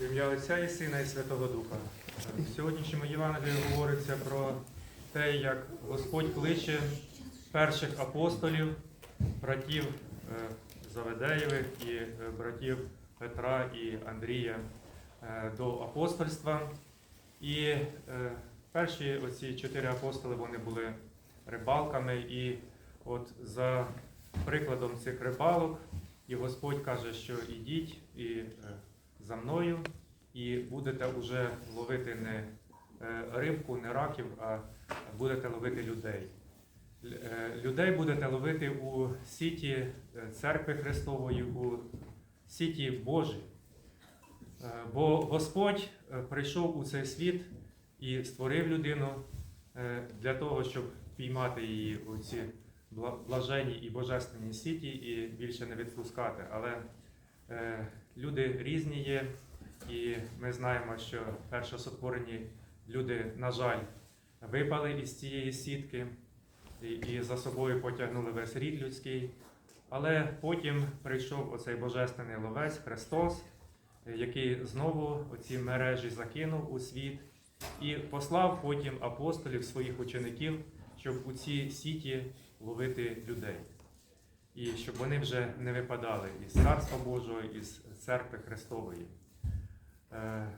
В ім'я Отця і Сина і Святого Духа. В сьогоднішньому Євангелії говориться про те, як Господь кличе перших апостолів, братів е, Заведеєвих і е, братів Петра і Андрія е, до апостольства. І перші оці чотири апостоли вони були рибалками, і от за прикладом цих рибалок, і Господь каже, що ідіть і за мною, і будете вже ловити не е, рибку, не раків, а будете ловити людей. Е, Людей будете ловити у сіті е, церкви Христової, у сіті Божій. Бо Господь прийшов у цей світ і створив людину для того, щоб піймати її у ці бла- блаженні і божественні сіті і більше не відпускати. Але люди різні є, і ми знаємо, що першосотворені люди, на жаль, випали із цієї сітки і, і за собою потягнули весь рід людський. Але потім прийшов оцей божественний ловець Христос, який знову оці мережі закинув у світ і послав потім апостолів своїх учеників, щоб у ці сіті ловити людей. І щоб вони вже не випадали із Царства Божого, із церкви Христової. Е,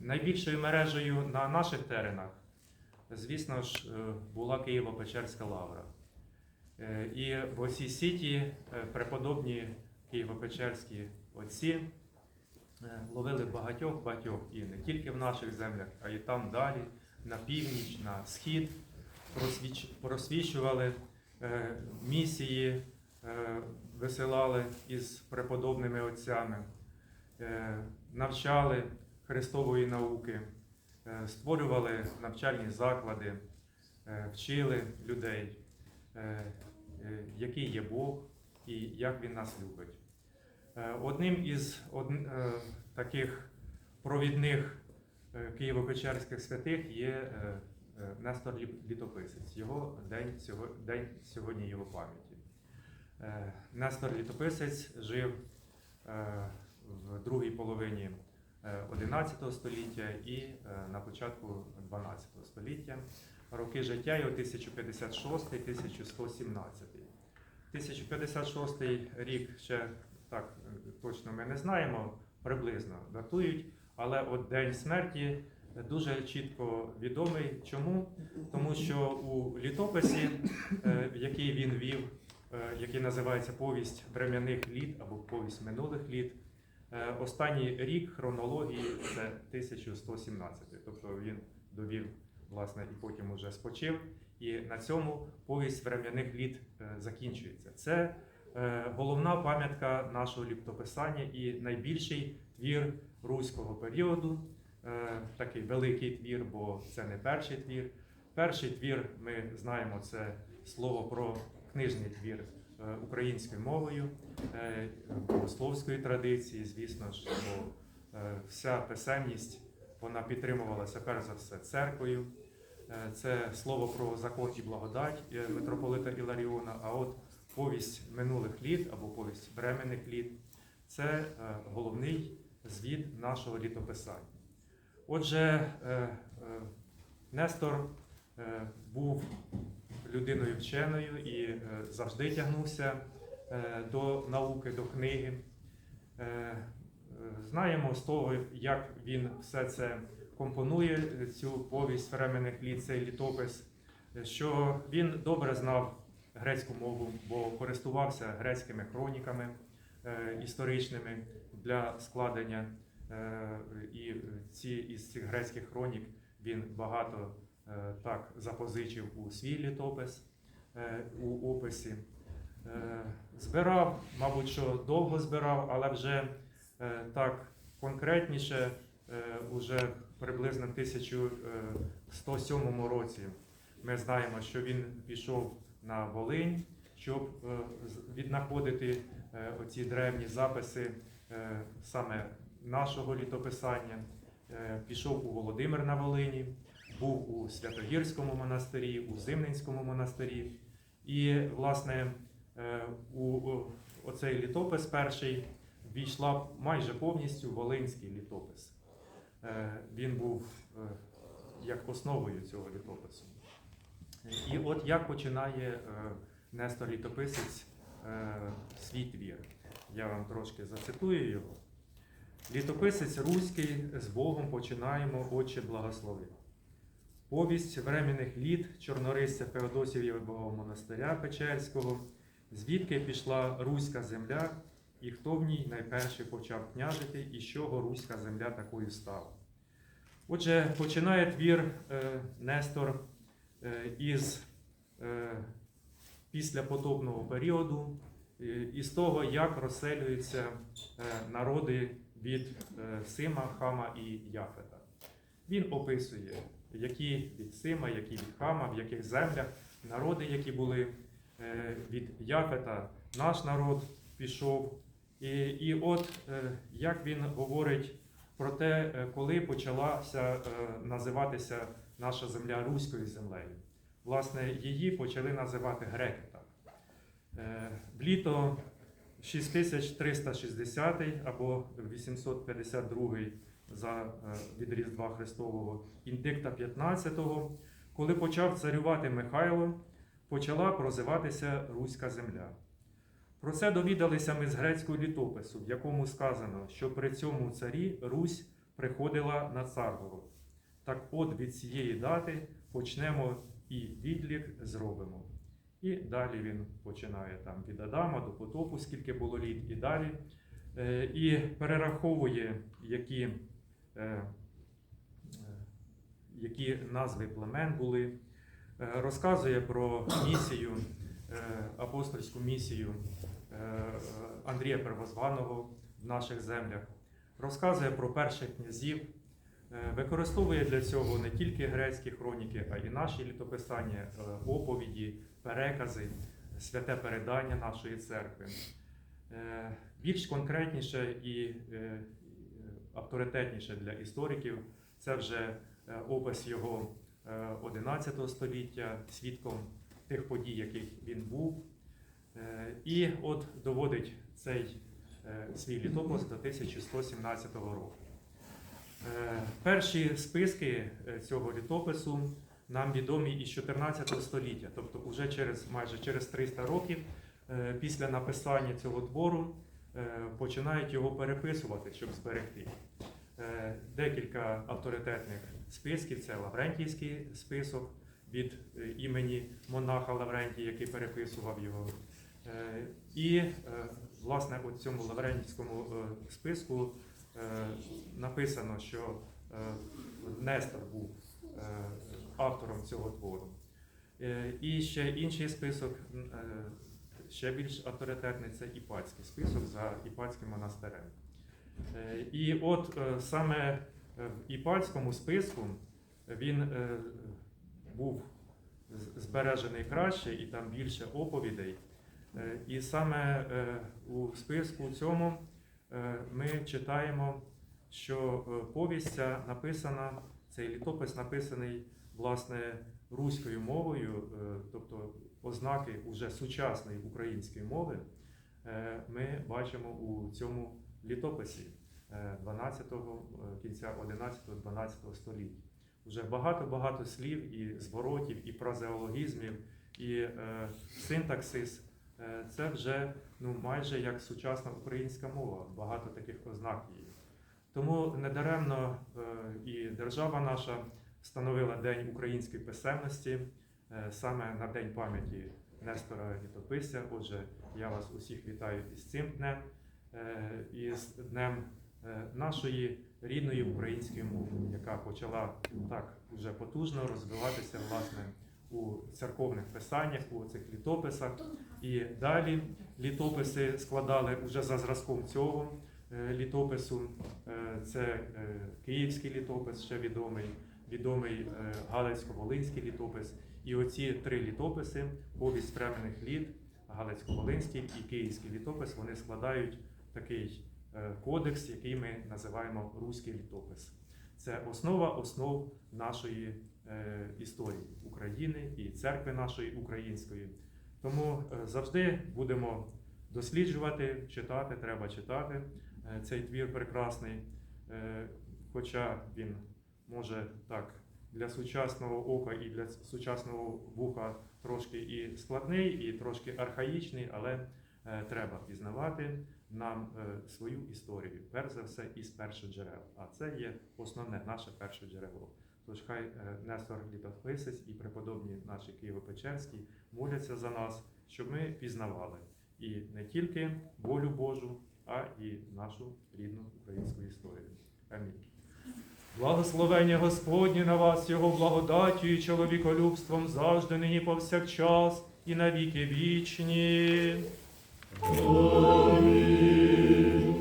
найбільшою мережею на наших теренах, звісно ж, е, була Києво-Печерська лавра. Е, І в оцій сіті преподобні Києво-Печерські отці ловили багатьох багатьох і не тільки в наших землях, а й там далі, на північ, на схід, просвіч- просвічували е, місії, висилали із преподобними отцями, е, навчали Христової науки, е, створювали навчальні заклади, е, вчили людей, е, е, який є Бог і як Він нас любить. Е, Одним із е, таких провідних е, Києво-Печерських святих є е, е, Нестор Літописець. Його день сьогодні його пам'яті. Е, Нестор Літописець жив е, в другій половині е, 11 століття і е, на початку 12 століття. Роки життя його 1056-1117. 1056 рік ще так е, точно ми не знаємо, приблизно датують, але от день смерті дуже чітко відомий. Чому? Тому що у літописі, е, який він вів, е, який називається Повість врем'яних літ або Повість минулих літ, е, останній рік хронології це 1117. Тобто він довів, власне, і потім уже спочив. І на цьому повість врем'яних літ е, закінчується. Це е, головна пам'ятка нашого ліптописання і найбільший твір руського періоду. Е, Такий великий твір, бо це не перший твір. Перший твір ми знаємо це слово про книжний твір е, українською мовою, е, богословської традиції, звісно ж, е, вся писемність вона підтримувалася перш за все церквою. Це слово про закон і благодать митрополита Іларіона, а от повість минулих літ або повість временних літ це головний звіт нашого літописання. Отже, Нестор був людиною вченою і е, завжди тягнувся е, до науки, до книги. Е, е, Знаємо з того, як він все це компонує, цю повість временних літ, цей літопис, що він добре знав грецьку мову, бо користувався грецькими хроніками е, історичними для складення. Е, І ці із цих грецьких хронік він багато е, так запозичив у свій літопис е, у описі. Е, Збирав, мабуть, що довго збирав, але вже е, так конкретніше, е, уже приблизно в 1107 році ми знаємо, що він пішов на Волинь, щоб е, віднаходити е, оці древні записи е, саме нашого літописання. Е, Пішов у Володимир на Волині, був у Святогірському монастирі, у Зимненському монастирі. І, власне, е, у оцей літопис перший війшла майже повністю Волинський літопис. Е, Він був е, як основою цього літопису. І от як починає Нестор Літописець свій твір. Я вам трошки зацитую його. Літописець руський з Богом починаємо, Отче благослови. Повість временних літ чорнорисця Феодосієвого монастиря Печерського, звідки пішла руська земля, і хто в ній найперше почав княжити, і з чого руська земля такою стала. Отже, починає твір е, Нестор е, із е, післяпотопного періоду, е, із того, як розселюються е, народи від е, Сима, Хама і Яфета. Він описує, які від Сима, які від Хама, в яких землях народи, які були е, від Яфета, наш народ пішов. І, і от е, як він говорить про те, е, коли почалася називатися наша земля руською землею. Власне, її почали називати греки В літо 6360 або 852 за е, від Різдва Христового індикта 15-го, коли почав царювати Михайло, почала прозиватися Руська земля. Про це довідалися ми з грецького літопису, в якому сказано, що при цьому царі Русь приходила на царгород. Так от від цієї дати почнемо і відлік зробимо. І далі він починає там від Адама до потопу, скільки було літ, і далі. Е, І перераховує, які, які назви племен були, Е, розказує про місію, е, апостольську місію е, Андрія Первозваного в наших землях, розказує про перших князів, е, використовує для цього не тільки грецькі хроніки, а й наші літописання, е, оповіді, перекази, святе передання нашої церкви. Е, Більш конкретніше і е, авторитетніше для істориків це вже е, опис його е, 11 століття, свідком тих подій, яких він був. Е, І от доводить цей е, свій літопис до 1117 року. Е, Перші списки е, цього літопису нам відомі із 14 століття, тобто уже через майже через 300 років е, після написання цього твору е, починають його переписувати, щоб зберегти. Е, Декілька авторитетних списків це Лаврентійський список від е, імені монаха Лаврентія, який переписував його. Е, І, е, власне, у цьому Лаврентійському е, списку е, написано, що е, Нестор був е, автором цього твору. Е, І ще інший список, е, ще більш авторитетний, це Іпатський список за Іпатським монастирем. Е, І от е, саме е, в Іпатському списку він був збережений краще і там більше оповідей. І саме у списку цьому ми читаємо, що повість написана, цей літопис написаний власне руською мовою, тобто ознаки уже сучасної української мови, е, ми бачимо у цьому літописі 12-го, е, кінця 11-12 століття. Уже багато-багато слів і зворотів, і фразеологізмів, і е, синтаксис. Е, це вже ну, майже як сучасна українська мова, багато таких ознак її. Тому недаремно е, і держава наша встановила День української писемності е, саме на День пам'яті Нестора Літописця. Отже, я вас усіх вітаю із цим днем, е, із днем е, нашої рідної української мови, яка почала так уже потужно розвиватися власне у церковних писаннях, у цих літописах. І далі літописи складали уже за зразком цього е, літопису. Е, Це е, Київський літопис, ще відомий, відомий е, Галицько-Волинський літопис. І оці три літописи, повість временних літ, Галицько-Волинський і Київський літопис, вони складають такий е, кодекс, який ми називаємо Руський літопис. Це основа основ нашої е, історії України і церкви нашої української. Тому е, завжди будемо досліджувати, читати, треба читати. цей твір прекрасний, хоча він може так для сучасного ока і для сучасного вуха трошки і складний, і трошки архаїчний, але е, треба пізнавати нам е, свою історію, перш за все, із перших джерел. А це є основне наше перше джерело. Тож хай е, Нестор Літофисець і преподобні наші Києво-Печерські моляться за нас, щоб ми пізнавали і не тільки волю Божу, а і нашу рідну українську історію. Амінь. Благословення Господнє на вас, Його благодаттю і чоловіколюбством завжди, нині повсякчас і навіки вічні. Амінь.